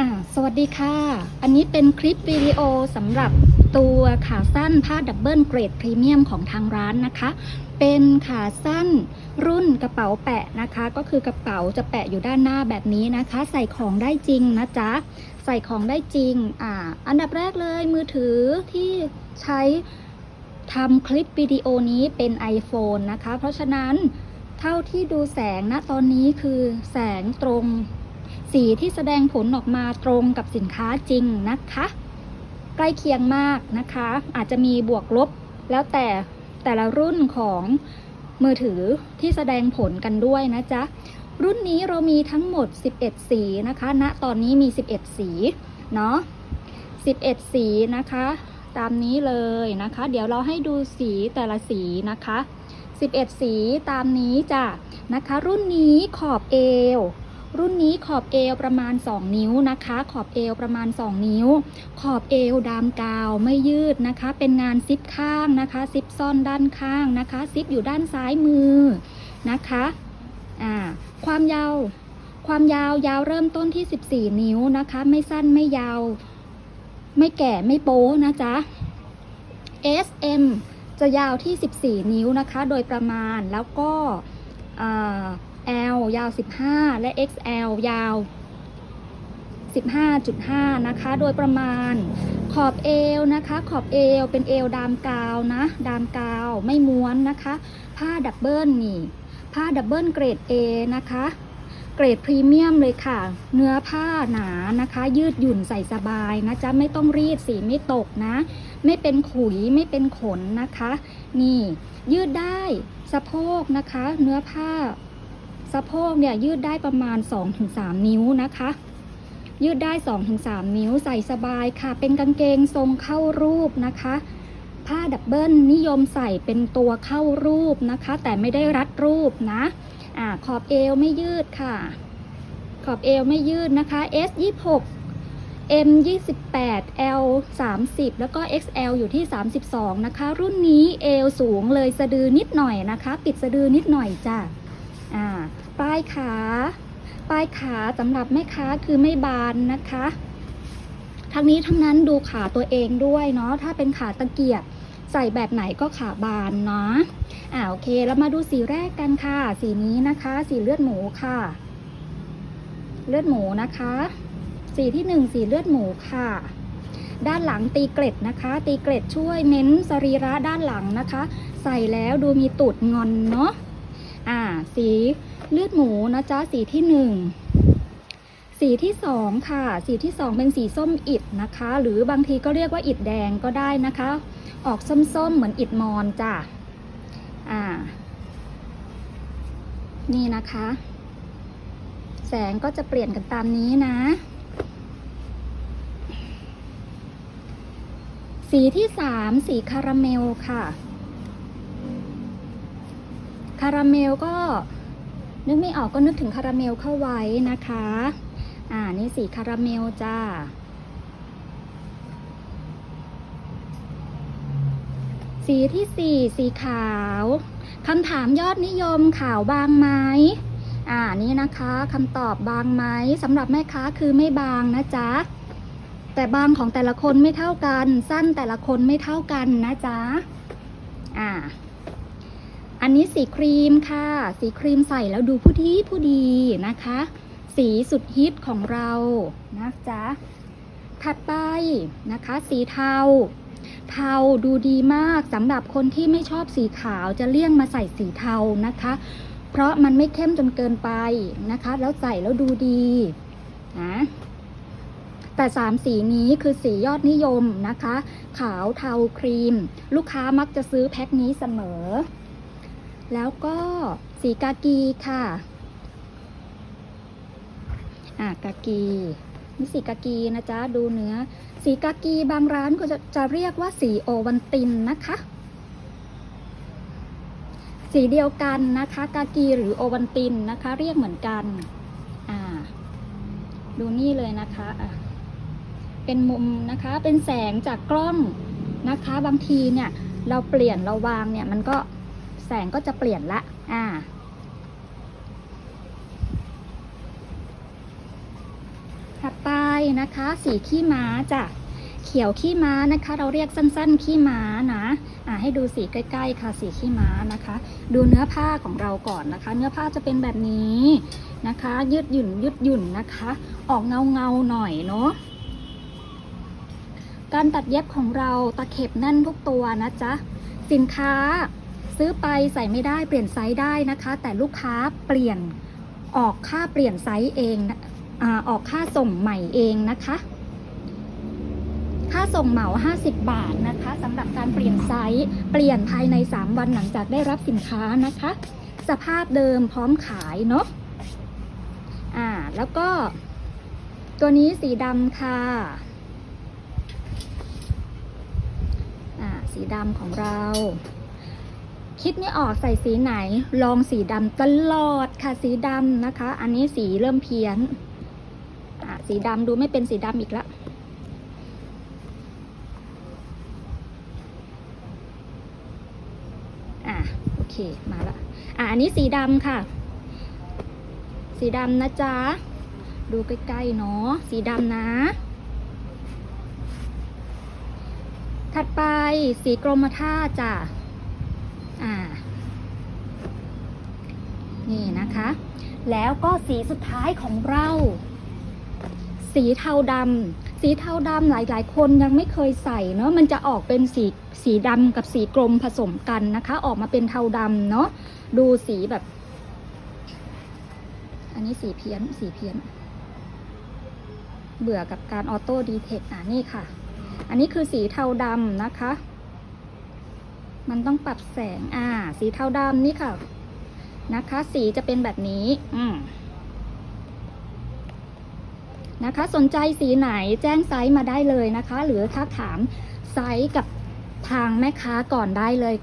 อ่าสวัสดีค่ะ อันนี้เป็นคลิปวิดีโอสำหรับตัวขาสั้นผ้าดับเบิลเกรดพรีเมียมของทางร้านนะคะ เป็นขาสั้นรุ่นกระเป๋าแปะนะคะ ก็คือกระเป๋าจะแปะอยู่ด้านหน้าแบบนี้นะคะ ใส่ของได้จริงนะจ๊ะ ใส่ของได้จริง อ่า อันดับแรกเลยมือถือที่ใช้ทำคลิปวิดีโอนี้เป็น iPhone นะคะ เพราะฉะนั้นเท่าที่ดูแสงณตอนนี้คือแสงตรง สีที่แสดงผลออกมาตรงกับสินค้าจริงนะคะ ใกล้เคียงมากนะคะ อาจจะมีบวกลบแล้วแต่แต่ละรุ่นของมือถือที่แสดงผลกันด้วยนะจ๊ะ รุ่นนี้เรามีทั้งหมด 11 สีนะคะณตอนนี้มี 11 สีเนาะ11 สีนะคะ ตามนี้เลยนะคะ เดี๋ยวเราให้ดูสีแต่ละสีนะคะ 11 สีตามนี้จ้ะนะคะ รุ่นนี้ขอบเอว รุ่นนี้ขอบเอวประมาณ 2 นิ้วนะคะ ขอบเอวประมาณ 2 นิ้ว ขอบเอวดามกาวไม่ยืดนะคะ เป็นงานซิปข้างนะคะซิปซ่อนด้านข้างนะคะ ซิปอยู่ด้านซ้ายมือนะคะอ่าความยาวความยาวยาวเริ่มต้นที่ 14 นิ้วนะคะ ไม่สั้นไม่ยาว ไม่แก่ไม่โป๊นะจ๊ะ S M จะยาวที่ 14 นิ้วนะคะ โดยประมาณแล้วก็อ่า L ยาว 15 และ XL ยาว 15.5 นะคะ โดยประมาณขอบเอวนะคะ ขอบเอวเป็นเอวดามกาวนะ ดามกาวไม่ม้วนนะคะ ผ้าดับเบิลนี่ ผ้าดับเบิลเกรด A นะคะ เกรดพรีเมียมเลยค่ะ เนื้อผ้าหนานะคะ ยืดหยุ่นใส่สบายนะจ๊ะ ไม่ต้องรีดสีไม่ตกนะ ไม่เป็นขุยไม่เป็นขนนะคะ นี่ ยืดได้สะโพกนะคะ เนื้อผ้า สะโพกเนี่ยยืดได้ประมาณ 2-3 นิ้วนะคะ ยืดได้ 2-3 นิ้วใส่สบายค่ะ เป็นกางเกงทรงเข้ารูปนะคะ ผ้าดับเบิลนิยมใส่เป็นตัวเข้ารูปนะคะ แต่ไม่ได้รัดรูปนะอ่าขอบเอวไม่ยืดค่ะ ขอบเอวไม่ยืดนะคะ S 26 M 28 L 30 แล้วก็ XL อยู่ที่ 32 นะคะ รุ่นนี้เอวสูงเลยสะดือนิดหน่อยนะคะ ปิดสะดือนิดหน่อยจ้ะ อ่าปลายขา ปลายขาสำหรับแม่ค้าคือไม่บานนะคะ ทั้งนี้ทั้งนั้นดูขาตัวเองด้วยเนาะถ้าเป็นขาตะเกียบใส่แบบไหนก็ขาบานเนาะอ่าโอเคแล้วมาดูสีแรกกันค่ะ สีนี้นะคะ สีเลือดหมูค่ะ เลือดหมูนะคะ สีที่หนึ่งสีเลือดหมูค่ะ ด้านหลังตีเกล็ดนะคะ ตีเกล็ดช่วยเน้นสรีระด้านหลังนะคะ ใส่แล้วดูมีตูดงอนเนาะ อ่า สีเลือดหมูนะจ๊ะสีที่หนึ่งสีที่สองค่ะ สีที่สองเป็นสีส้มอิดนะคะ หรือบางทีก็เรียกว่าอิดแดงก็ได้นะคะ ออกส้มๆเหมือนอิดมอนจ้ะอ่า นี่นะคะ แสงก็จะเปลี่ยนกันตามนี้นะ สีที่สามสีคาราเมลค่ะ คาราเมลก็นึกไม่ออกก็นึกถึงคาราเมลเข้าไว้นะคะ อ่า นี่สีคาราเมลจ้า สีที่สี่สีขาวคำถามยอดนิยมขาวบางไหมอ่า นี่นะคะคำตอบบางไหมสำหรับแม่ค้าคือไม่บางนะจ๊ะ แต่บางของแต่ละคนไม่เท่ากัน สั้นแต่ละคนไม่เท่ากันนะจ๊ะ อ่า อันนี้สีครีมค่ะ สีครีมใส่แล้วดูผู้ดีผู้ดีนะคะ สีสุดฮิตของเรานะจ๊ะถัดไปนะคะ สีเทา เทาดูดีมากสำหรับคนที่ไม่ชอบสีขาวจะเลี่ยงมาใส่สีเทานะคะ เพราะมันไม่เข้มจนเกินไปนะคะ แล้วใส่แล้วดูดีนะแต่สามสีนี้คือสียอดนิยมนะคะ ขาวเทาครีม ลูกค้ามักจะซื้อแพ็คนี้เสมอ แล้วก็สีกากีค่ะ อ่ากากีนี่สีกากีนะจ๊ะ ดูเนื้อ สีกากีบางร้านก็จะจะเรียกว่าสีโอวันตินนะคะ สีเดียวกันนะคะ กากีหรือโอวันตินนะคะ เรียกเหมือนกัน อ่า ดูนี่เลยนะคะอะเป็นมุมนะคะ เป็นแสงจากกล้องนะคะ บางทีเนี่ย เราเปลี่ยนเราวางเนี่ย มันก็ แสงก็จะเปลี่ยนละอ่าถัดไปนะคะสีขี้ม้าจ้ะเขียวขี้ม้านะคะ เราเรียกสั้น ๆ ขี้ม้านะอ่าให้ดูสีใกล้ ๆ ค่ะสีขี้ม้านะคะ ดูเนื้อผ้าของเราก่อนนะคะ เนื้อผ้าจะเป็นแบบนี้นะคะ ยืดหยุ่นยืดหยุ่นนะคะ ออกเงาเงาหน่อยเนาะการตัดเย็บของเราตะเข็บแน่นทุกตัวนะจ๊ะสินค้า ซื้อไปใส่ไม่ได้เปลี่ยนไซส์ได้นะคะ แต่ลูกค้าเปลี่ยนออกค่าเปลี่ยนไซส์เองอออกค่าส่งใหม่เองนะคะ ค่าส่งเหมา 50 บาทนะคะสำหรับการเปลี่ยนไซส์เปลี่ยนภายใน 3 วันหลังจากได้รับสินค้านะคะ สภาพเดิมพร้อมขายเนาะอ่าแล้วก็ ตัวนี้สีดำค่ะอ่าสีดำของเรา คิดไม่ออกใส่สีไหน ลองสีดำตลอดค่ะสีดำนะคะ อันนี้สีเริ่มเพี้ยนอ่าสีดำดูไม่เป็นสีดำอีกล้วอะโอเคมาละอะอันนี้สีดำค่ะ สีดำนะจ๊ะ ดูใกล้ๆเนาะสีดำนะ ถัดไปสีกรมท่าจ้ะ อ่า นี่นะคะ แล้วก็สีสุดท้ายของเรา สีเทาดำสีเทาดำหลาย ๆ คนยังไม่เคยใส่เนาะมันจะออกเป็นสีสีดำกับสีกรมผสมกันนะคะ ออกมาเป็นเทาดำเนาะดูสีแบบ อันนี้สีเพี้ยนสีเพี้ยน เบื่อกับการออโต้ดีเทคอะนี่ค่ะ อันนี้คือสีเทาดำนะคะ มันต้องปรับแสง อ่า สีเทาดำนี่ค่ะ นะคะ สีจะเป็นแบบนี้ อืมนะคะ สนใจสีไหนแจ้งไซส์มาได้เลยนะคะ หรือถ้าถามไซส์กับทางแม่ค้าก่อนได้เลย